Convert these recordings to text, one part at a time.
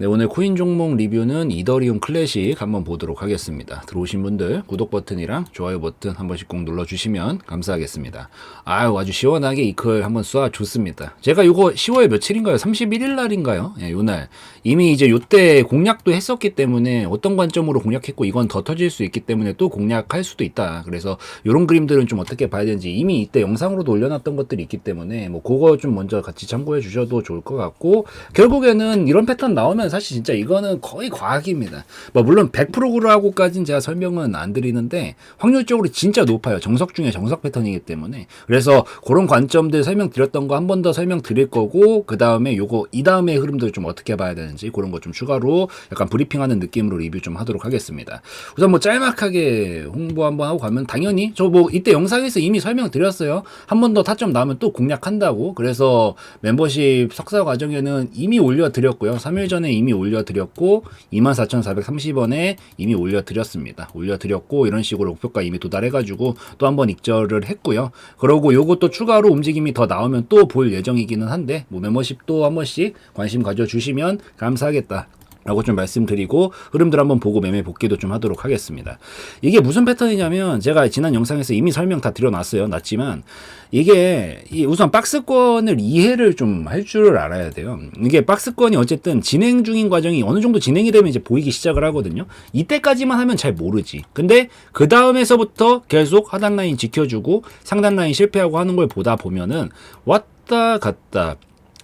네, 오늘 코인 종목 리뷰는 이더리움 클래식 한번 보도록 하겠습니다. 들어오신 분들 구독 버튼이랑 좋아요 버튼 한 번씩 꼭 눌러주시면 감사하겠습니다. 아유, 아주 시원하게 이클 한번 쏴 줬습니다. 제가 이거 10월 며칠인가요? 31일 날인가요? 예, 요날. 이미 이제 요때 공략도 했었기 때문에 어떤 관점으로 공략했고 이건 더 터질 수 있기 때문에 또 공략할 수도 있다. 그래서 요런 그림들은 좀 어떻게 봐야 되는지 이미 이때 영상으로도 올려놨던 것들이 있기 때문에 뭐 그거 좀 먼저 같이 참고해 주셔도 좋을 것 같고 결국에는 이런 패턴 나오면 사실 진짜 이거는 거의 과학입니다. 뭐 물론 100%라고까지는 제가 설명은 안 드리는데 확률적으로 진짜 높아요. 정석 중에 정석 패턴이기 때문에 그래서 그런 관점들 설명드렸던 거 한 번 더 설명드릴 거고 그 다음에 요거 이 다음에 흐름들 좀 어떻게 봐야 되는지 그런 거 좀 추가로 약간 브리핑하는 느낌으로 리뷰 좀 하도록 하겠습니다. 우선 뭐 짤막하게 홍보 한번 하고 가면 당연히 저 뭐 이때 영상에서 이미 설명드렸어요. 한 번 더 타점 나오면 또 공략한다고 그래서 멤버십 석사 과정에는 이미 올려드렸고요. 3일 전에 이미 올려드렸고 24,430원에 이미 올려드렸습니다. 올려드렸고 이런 식으로 목표가 이미 도달해가지고 또 한번 익절을 했고요. 그러고 요것도 추가로 움직임이 더 나오면 또 볼 예정이기는 한데 뭐 멤버십도 한 번씩 관심 가져주시면 감사하겠다. 라고 좀 말씀드리고 흐름들 한번 보고 매매 복귀도 좀 하도록 하겠습니다. 이게 무슨 패턴이냐면 제가 지난 영상에서 이미 설명 다 드려놨어요. 놨지만 이게 이 우선 박스권을 이해를 좀 할 줄을 알아야 돼요. 이게 박스권이 어쨌든 진행 중인 과정이 어느 정도 진행이 되면 이제 보이기 시작을 하거든요. 이때까지만 하면 잘 모르지. 근데 그 다음에서부터 계속 하단 라인 지켜주고 상단 라인 실패하고 하는 걸 보다 보면은 왔다 갔다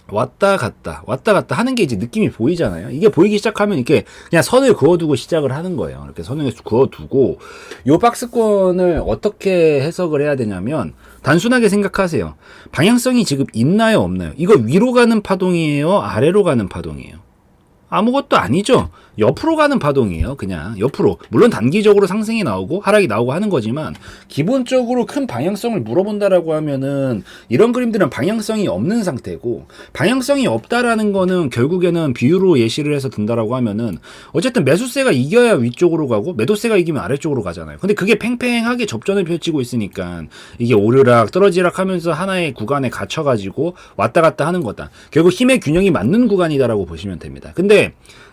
왔다 갔다 왔다 갔다 하는 게 이제 느낌이 보이잖아요. 이게 보이기 시작하면 이렇게 그냥 선을 그어두고 시작을 하는 거예요. 이렇게 선을 그어두고 요 박스권을 어떻게 해석을 해야 되냐면 단순하게 생각하세요. 방향성이 지금 있나요 없나요? 이거 위로 가는 파동이에요? 아래로 가는 파동이에요? 아무것도 아니죠. 옆으로 가는 파동이에요. 그냥 옆으로. 물론 단기적으로 상승이 나오고 하락이 나오고 하는 거지만 기본적으로 큰 방향성을 물어본다라고 하면은 이런 그림들은 방향성이 없는 상태고 방향성이 없다라는 거는 결국에는 비유로 예시를 해서 든다라고 하면은 어쨌든 매수세가 이겨야 위쪽으로 가고 매도세가 이기면 아래쪽으로 가잖아요. 근데 그게 팽팽하게 접전을 펼치고 있으니까 이게 오르락 떨어지락 하면서 하나의 구간에 갇혀 가지고 왔다 갔다 하는 거다. 결국 힘의 균형이 맞는 구간이다라고 보시면 됩니다. 근데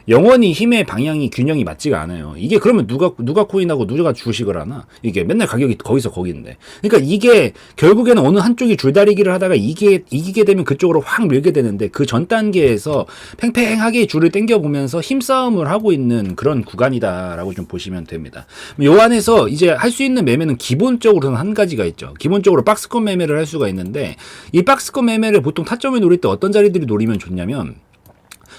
영원히 힘의 방향이 균형이 맞지가 않아요. 이게 그러면 누가 누가 코인하고 누가 주식을 하나? 이게 맨날 가격이 거기서 거기인데. 그러니까 이게 결국에는 어느 한쪽이 줄다리기를 하다가 이게 이기게 되면 그쪽으로 확 밀게 되는데 그 전 단계에서 팽팽하게 줄을 당겨 보면서 힘싸움을 하고 있는 그런 구간이다라고 좀 보시면 됩니다. 요 안에서 이제 할 수 있는 매매는 기본적으로는 한 가지가 있죠. 기본적으로 박스권 매매를 할 수가 있는데 이 박스권 매매를 보통 타점을 노릴 때 어떤 자리들이 노리면 좋냐면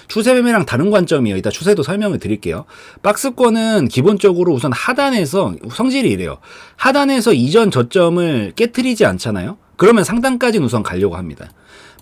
추세 매매랑 다른 관점이에요. 이따 추세도 설명을 드릴게요. 박스권은 기본적으로 우선 하단에서 성질이 이래요. 하단에서 이전 저점을 깨트리지 않잖아요. 그러면 상단까지는 우선 가려고 합니다.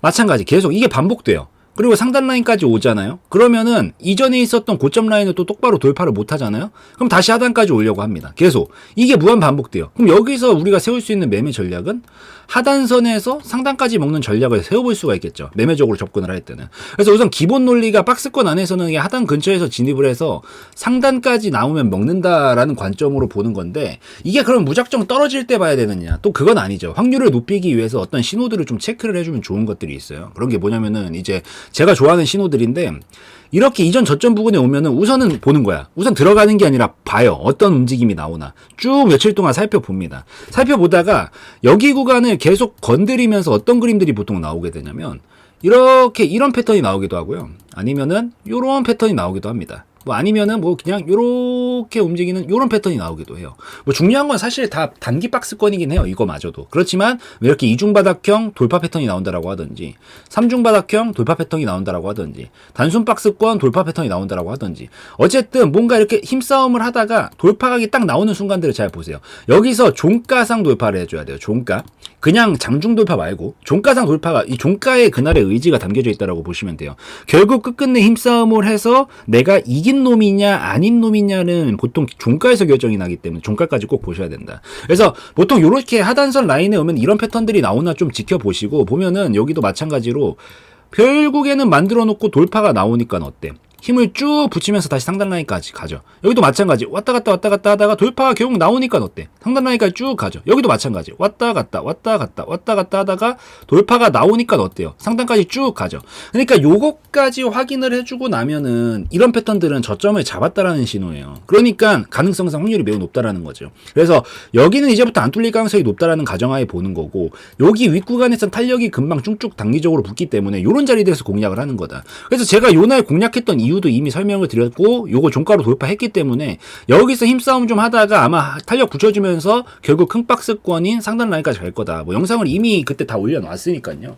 마찬가지 계속 이게 반복돼요. 그리고 상단 라인까지 오잖아요. 그러면은 이전에 있었던 고점 라인을 또 똑바로 돌파를 못 하잖아요. 그럼 다시 하단까지 오려고 합니다. 계속 이게 무한 반복돼요. 그럼 여기서 우리가 세울 수 있는 매매 전략은 하단선에서 상단까지 먹는 전략을 세워볼 수가 있겠죠. 매매적으로 접근을 할 때는. 그래서 우선 기본 논리가 박스권 안에서는 하단 근처에서 진입을 해서 상단까지 나오면 먹는다라는 관점으로 보는 건데 이게 그럼 무작정 떨어질 때 봐야 되느냐? 또 그건 아니죠. 확률을 높이기 위해서 어떤 신호들을 좀 체크를 해주면 좋은 것들이 있어요. 그런 게 뭐냐면은 이제 제가 좋아하는 신호들인데 이렇게 이전 저점 부근에 오면은 우선은 보는 거야. 우선 들어가는 게 아니라 봐요. 어떤 움직임이 나오나. 쭉 며칠 동안 살펴봅니다. 살펴보다가 여기 구간을 계속 건드리면서 어떤 그림들이 보통 나오게 되냐면 이렇게 이런 패턴이 나오기도 하고요. 아니면은 이런 패턴이 나오기도 합니다. 뭐 아니면은 뭐 그냥 요렇게 움직이는 요런 패턴이 나오기도 해요. 뭐 중요한 건 사실 다 단기 박스권이긴 해요. 이거마저도. 그렇지만 왜 이렇게 이중 바닥형 돌파 패턴이 나온다라고 하든지 삼중 바닥형 돌파 패턴이 나온다라고 하든지 단순 박스권 돌파 패턴이 나온다라고 하든지 어쨌든 뭔가 이렇게 힘싸움을 하다가 돌파각이 딱 나오는 순간들을 잘 보세요. 여기서 종가상 돌파를 해줘야 돼요. 종가. 그냥 장중 돌파 말고 종가상 돌파가 이 종가에 그날의 의지가 담겨져 있다라고 보시면 돼요. 결국 끝끝내 힘싸움을 해서 내가 이긴 놈이냐 아닌 놈이냐는 보통 종가에서 결정이 나기 때문에 종가까지 꼭 보셔야 된다. 그래서 보통 이렇게 하단선 라인에 오면 이런 패턴들이 나오나 좀 지켜보시고 보면은 여기도 마찬가지로 결국에는 만들어 놓고 돌파가 나오니까 어때? 힘을 쭉 붙이면서 다시 상단 라인까지 가죠. 여기도 마찬가지. 왔다 갔다 왔다 갔다 하다가 돌파가 결국 나오니까 어때? 상단 라인까지 쭉 가죠. 여기도 마찬가지. 왔다 갔다 왔다 갔다 왔다 갔다 하다가 돌파가 나오니까 어때요? 상단까지 쭉 가죠. 그러니까 요것까지 확인을 해주고 나면은 이런 패턴들은 저점을 잡았다라는 신호예요. 그러니까 가능성상 확률이 매우 높다라는 거죠. 그래서 여기는 이제부터 안 뚫릴 가능성이 높다라는 가정하에 보는 거고 여기 윗구간에선 탄력이 금방 쭉쭉 단기적으로 붙기 때문에 이런 자리들에서 공략을 하는 거다. 그래서 제가 요날 공략했던 이유도 이미 설명을 드렸고 요거 종가로 돌파했기 때문에 여기서 힘싸움 좀 하다가 아마 탄력 붙여주면서 결국 큰 박스권인 상단 라인까지 갈 거다. 뭐 영상을 이미 그때 다 올려놨으니까요.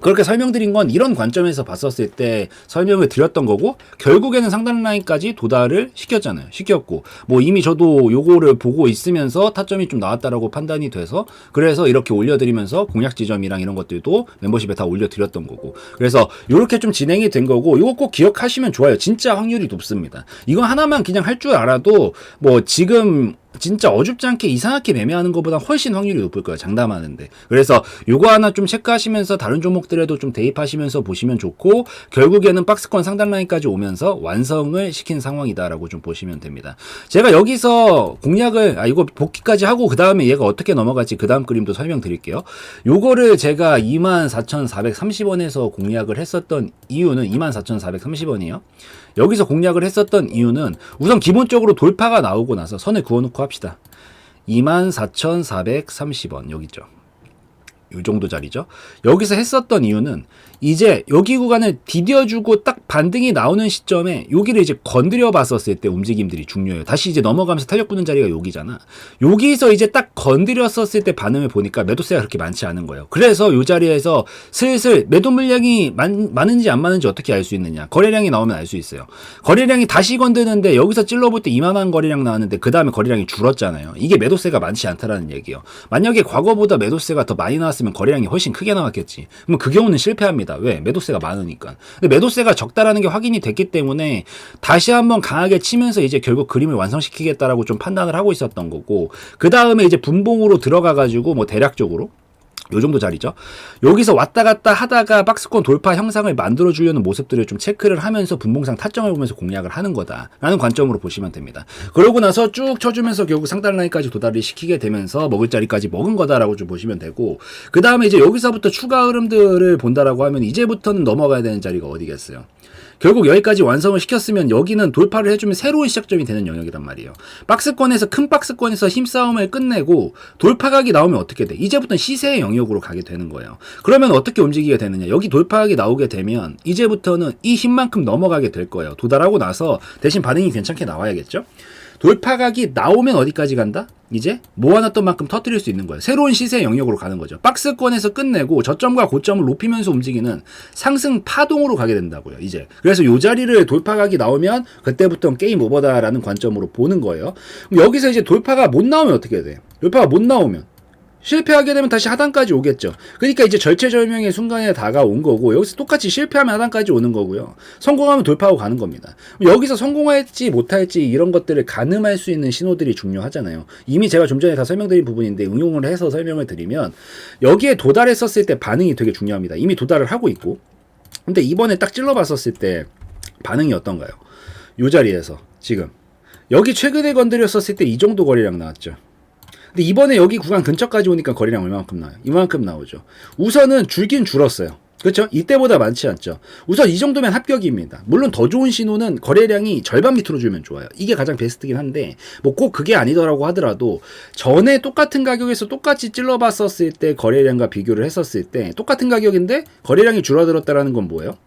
그렇게 설명드린 건 이런 관점에서 봤었을 때 설명을 드렸던 거고 결국에는 상단 라인까지 도달을 시켰잖아요. 시켰고 뭐 이미 저도 요거를 보고 있으면서 타점이 좀 나왔다라고 판단이 돼서 그래서 이렇게 올려드리면서 공략 지점이랑 이런 것들도 멤버십에 다 올려드렸던 거고 그래서 이렇게 좀 진행이 된 거고 이거 꼭 기억하시면 좋아요. 진짜 확률이 높습니다. 이거 하나만 그냥 할 줄 알아도 뭐 지금 진짜 어줍지 않게 이상하게 매매하는 것보다 훨씬 확률이 높을 거예요. 장담하는데. 그래서 요거 하나 좀 체크하시면서 다른 종목들에도 좀 대입하시면서 보시면 좋고 결국에는 박스권 상단 라인까지 오면서 완성을 시킨 상황이다라고 좀 보시면 됩니다. 제가 여기서 공략을 아 이거 복귀까지 하고 그 다음에 얘가 어떻게 넘어갈지 그 다음 그림도 설명드릴게요. 요거를 제가 24,430원에서 공략을 했었던 이유는 24,430원이에요. 여기서 공략을 했었던 이유는 우선 기본적으로 돌파가 나오고 나서 선을 그어놓고 합시다. 24,430원 여기 있죠. 이 정도 자리죠. 여기서 했었던 이유는 이제 여기 구간을 디뎌주고 딱 반등이 나오는 시점에 여기를 이제 건드려 봤었을 때 움직임들이 중요해요. 다시 이제 넘어가면서 탄력 붙는 자리가 여기잖아. 여기서 이제 딱 건드렸었을 때 반응을 보니까 매도세가 그렇게 많지 않은 거예요. 그래서 이 자리에서 슬슬 매도 물량이 많, 많은지 안 많은지 어떻게 알 수 있느냐. 거래량이 나오면 알 수 있어요. 거래량이 다시 건드는데 여기서 찔러볼 때 이만한 거래량 나왔는데 그 다음에 거래량이 줄었잖아요. 이게 매도세가 많지 않다라는 얘기예요. 만약에 과거보다 매도세가 더 많이 나왔 으면 거래량이 훨씬 크게 나왔겠지. 그럼 그 경우는 실패합니다. 왜? 매도세가 많으니까. 근데 매도세가 적다라는 게 확인이 됐기 때문에 다시 한번 강하게 치면서 이제 결국 그림을 완성시키겠다라고 좀 판단을 하고 있었던 거고 그 다음에 이제 분봉으로 들어가 가지고 뭐 대략적으로 요 정도 자리죠. 여기서 왔다 갔다 하다가 박스권 돌파 형상을 만들어 주려는 모습들을 좀 체크를 하면서 분봉상 타점을 보면서 공략을 하는 거다라는 관점으로 보시면 됩니다. 그러고 나서 쭉 쳐주면서 결국 상단 라인까지 도달을 시키게 되면서 먹을 자리까지 먹은 거다라고 좀 보시면 되고 그 다음에 이제 여기서부터 추가 흐름들을 본다라고 하면 이제부터는 넘어가야 되는 자리가 어디겠어요? 결국 여기까지 완성을 시켰으면 여기는 돌파를 해주면 새로운 시작점이 되는 영역이란 말이에요. 박스권에서 큰 박스권에서 힘싸움을 끝내고 돌파각이 나오면 어떻게 돼? 이제부터는 시세의 영역으로 가게 되는 거예요. 그러면 어떻게 움직이게 되느냐? 여기 돌파각이 나오게 되면 이제부터는 이 힘만큼 넘어가게 될 거예요. 도달하고 나서 대신 반응이 괜찮게 나와야겠죠? 돌파각이 나오면 어디까지 간다? 이제 모아놨던 만큼 터뜨릴 수 있는 거예요. 새로운 시세 영역으로 가는 거죠. 박스권에서 끝내고 저점과 고점을 높이면서 움직이는 상승 파동으로 가게 된다고요. 이제 그래서 요 자리를 돌파각이 나오면 그때부터 게임 오버다라는 관점으로 보는 거예요. 그럼 여기서 이제 돌파가 못 나오면 어떻게 돼? 돌파가 못 나오면 실패하게 되면 다시 하단까지 오겠죠. 그러니까 이제 절체절명의 순간에 다가온 거고 여기서 똑같이 실패하면 하단까지 오는 거고요. 성공하면 돌파하고 가는 겁니다. 여기서 성공할지 못할지 이런 것들을 가늠할 수 있는 신호들이 중요하잖아요. 이미 제가 좀 전에 다 설명드린 부분인데 응용을 해서 설명을 드리면 여기에 도달했었을 때 반응이 되게 중요합니다. 이미 도달을 하고 있고 근데 이번에 딱 찔러봤었을 때 반응이 어떤가요? 요 자리에서 지금 여기 최근에 건드렸었을 때 이 정도 거리량 나왔죠. 근데 이번에 여기 구간 근처까지 오니까 거리량 얼마만큼 나와요? 이만큼 나오죠. 우선은 줄긴 줄었어요. 그렇죠? 이때보다 많지 않죠. 우선 이 정도면 합격입니다. 물론 더 좋은 신호는 거래량이 절반 밑으로 줄면 좋아요. 이게 가장 베스트긴 한데 뭐 꼭 그게 아니더라고 하더라도 전에 똑같은 가격에서 똑같이 찔러봤었을 때 거래량과 비교를 했었을 때 똑같은 가격인데 거래량이 줄어들었다라는 건 뭐예요?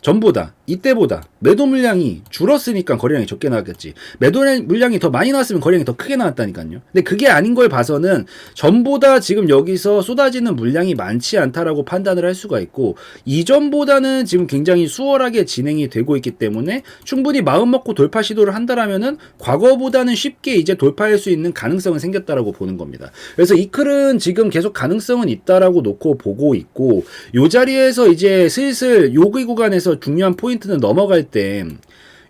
전보다 이때보다 매도 물량이 줄었으니까 거래량이 적게 나왔겠지. 매도 물량이 더 많이 나왔으면 거래량이 더 크게 나왔다니까요. 근데 그게 아닌 걸 봐서는 전보다 지금 여기서 쏟아지는 물량이 많지 않다라고 판단을 할 수가 있고 이전보다는 지금 굉장히 수월하게 진행이 되고 있기 때문에 충분히 마음 먹고 돌파 시도를 한다라면은 과거보다는 쉽게 이제 돌파할 수 있는 가능성은 생겼다라고 보는 겁니다. 그래서 이클은 지금 계속 가능성은 있다라고 놓고 보고 있고 요 자리에서 이제 슬슬 요기 구간에서 중요한 포인트는 넘어갈 때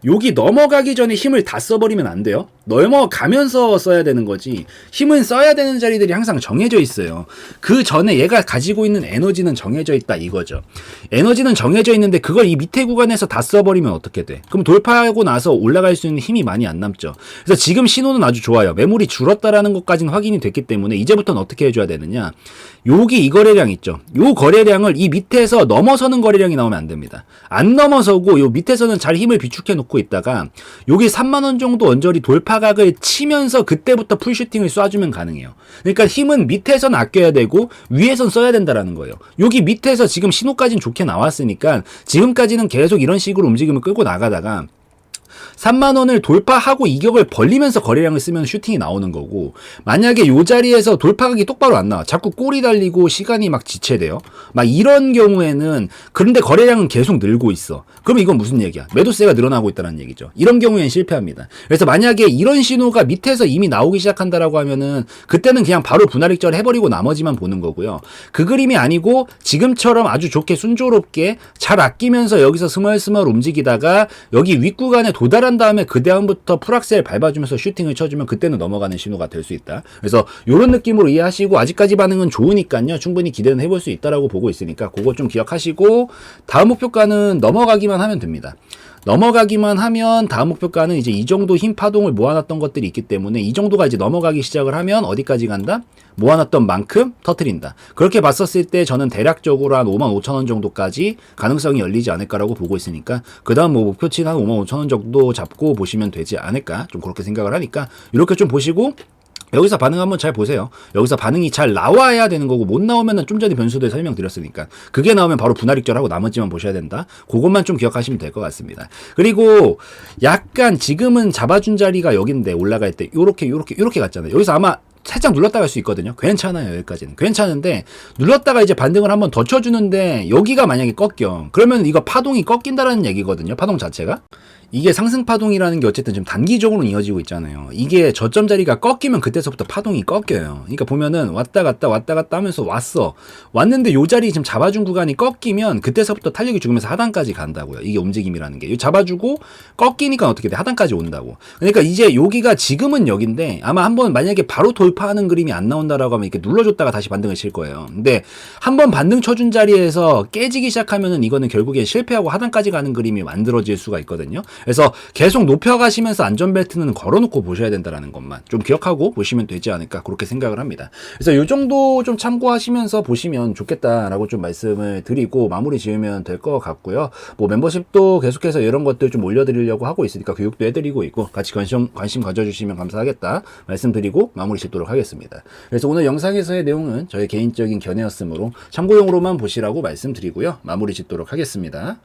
여기 넘어가기 전에 힘을 다 써버리면 안 돼요. 넘어가면서 써야 되는 거지 힘은 써야 되는 자리들이 항상 정해져 있어요. 그 전에 얘가 가지고 있는 에너지는 정해져 있다 이거죠. 에너지는 정해져 있는데 그걸 이 밑에 구간에서 다 써버리면 어떻게 돼? 그럼 돌파하고 나서 올라갈 수 있는 힘이 많이 안 남죠. 그래서 지금 신호는 아주 좋아요. 매물이 줄었다라는 것까지는 확인이 됐기 때문에 이제부터는 어떻게 해줘야 되느냐? 여기 이 거래량 있죠. 요 거래량을 이 밑에서 넘어서는 거래량이 나오면 안 됩니다. 안 넘어서고 요 밑에서는 잘 힘을 비축해 놓고 있다가 여기 3만 원 정도 언저리 돌파 각을 치면서 그때부터 풀슈팅을 쏴주면 가능해요. 그러니까 힘은 밑에선 아껴야 되고 위에선 써야 된다라는 거예요. 여기 밑에서 지금 신호까지는 좋게 나왔으니까 지금까지는 계속 이런 식으로 움직임을 끌고 나가다가 3만 원을 돌파하고 이격을 벌리면서 거래량을 쓰면 슈팅이 나오는 거고 만약에 요 자리에서 돌파각이 똑바로 안 나와 자꾸 꼬리 달리고 시간이 막 지체돼요? 막 이런 경우에는 그런데 거래량은 계속 늘고 있어. 그럼 이건 무슨 얘기야? 매도세가 늘어나고 있다는 얘기죠. 이런 경우엔 실패합니다. 그래서 만약에 이런 신호가 밑에서 이미 나오기 시작한다라고 하면은 그때는 그냥 바로 분할익절 해버리고 나머지만 보는 거고요. 그 그림이 아니고 지금처럼 아주 좋게 순조롭게 잘 아끼면서 여기서 스멀스멀 움직이다가 여기 윗구간에 도달 한 다음에 그 다음부터 풀악셀 밟아주면서 슈팅을 쳐주면 그때는 넘어가는 신호가 될 수 있다. 그래서 이런 느낌으로 이해하시고 아직까지 반응은 좋으니까요. 충분히 기대는 해볼 수 있다라고 보고 있으니까 그거 좀 기억하시고 다음 목표가는 넘어가기만 하면 됩니다. 넘어가기만 하면 다음 목표가는 이제 이 정도 힘 파동을 모아놨던 것들이 있기 때문에 이 정도가 이제 넘어가기 시작을 하면 어디까지 간다? 모아놨던 만큼 터트린다. 그렇게 봤었을 때 저는 대략적으로 한 5만 5천 원 정도까지 가능성이 열리지 않을까라고 보고 있으니까 그 다음 뭐 목표치는 한 5만 5천 원 정도 잡고 보시면 되지 않을까 좀 그렇게 생각을 하니까 이렇게 좀 보시고 여기서 반응 한번 잘 보세요. 여기서 반응이 잘 나와야 되는 거고 못 나오면은 좀 전에 변수들 설명드렸으니까 그게 나오면 바로 분할익절하고 나머지만 보셔야 된다. 그것만 좀 기억하시면 될 것 같습니다. 그리고 약간 지금은 잡아준 자리가 여긴데 올라갈 때 요렇게 요렇게 요렇게 갔잖아요. 여기서 아마 살짝 눌렀다 갈 수 있거든요. 괜찮아요, 여기까지는. 괜찮은데, 눌렀다가 이제 반등을 한번 더 쳐주는데, 여기가 만약에 꺾여. 그러면 이거 파동이 꺾인다라는 얘기거든요. 파동 자체가. 이게 상승 파동이라는 게 어쨌든 좀 단기적으로 이어지고 있잖아요. 이게 저점 자리가 꺾이면 그때서부터 파동이 꺾여요. 그러니까 보면은 왔다 갔다 왔다 갔다 하면서 왔어. 왔는데 요 자리 지금 잡아준 구간이 꺾이면 그때서부터 탄력이 죽으면서 하단까지 간다고요. 이게 움직임이라는 게. 요 잡아주고 꺾이니까 어떻게 돼? 하단까지 온다고. 그러니까 이제 여기가 지금은 여긴데 아마 한번 만약에 바로 돌파하는 그림이 안 나온다라고 하면 이렇게 눌러줬다가 다시 반등을 칠 거예요. 근데 한번 반등 쳐준 자리에서 깨지기 시작하면은 이거는 결국에 실패하고 하단까지 가는 그림이 만들어질 수가 있거든요. 그래서 계속 높여가시면서 안전벨트는 걸어놓고 보셔야 된다라는 것만 좀 기억하고 보시면 되지 않을까 그렇게 생각을 합니다. 그래서 이 정도 좀 참고하시면서 보시면 좋겠다라고 좀 말씀을 드리고 마무리 지으면 될 것 같고요. 뭐 멤버십도 계속해서 이런 것들 좀 올려드리려고 하고 있으니까 교육도 해드리고 있고 같이 관심 관심 가져주시면 감사하겠다 말씀드리고 마무리 짓도록 하겠습니다. 그래서 오늘 영상에서의 내용은 저의 개인적인 견해였으므로 참고용으로만 보시라고 말씀드리고요. 마무리 짓도록 하겠습니다.